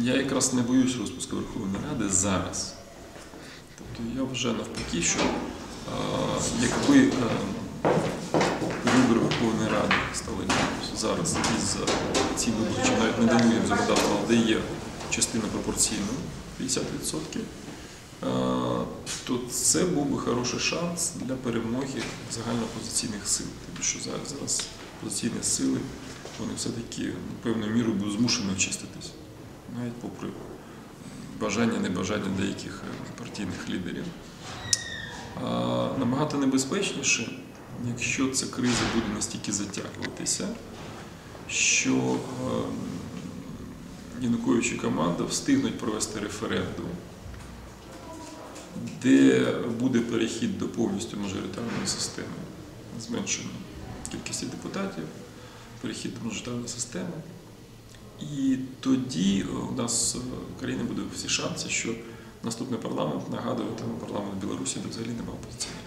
Я якраз не боюсь розпуску Верховної Ради зараз. Тобто я вважаю навпаки, що е, якби е, вибори Верховної Ради стали зараз із ці вибори, чи навіть не даю їм законодавство, але де є частина пропорційна 50%, е, то це був би хороший шанс для перемоги загальноопозиційних сил. Тому що зараз, зараз опозиційні сили вони все-таки певною мірою будуть змушені очиститись, навіть попри бажання, небажання деяких е, партійних лідерів. Набагато небезпечніше, якщо ця криза буде настільки затягуватися, що е, Янукович і команда встигнуть провести референдум, де буде перехід до повністю мажоритарної системи, зменшення кількості депутатів, перехід до мажоритарної системи. І тоді е, у нас е, в Україні буде всі шанси, що наступний парламент нагадує там парламент Білорусі, де взагалі немає опозиційних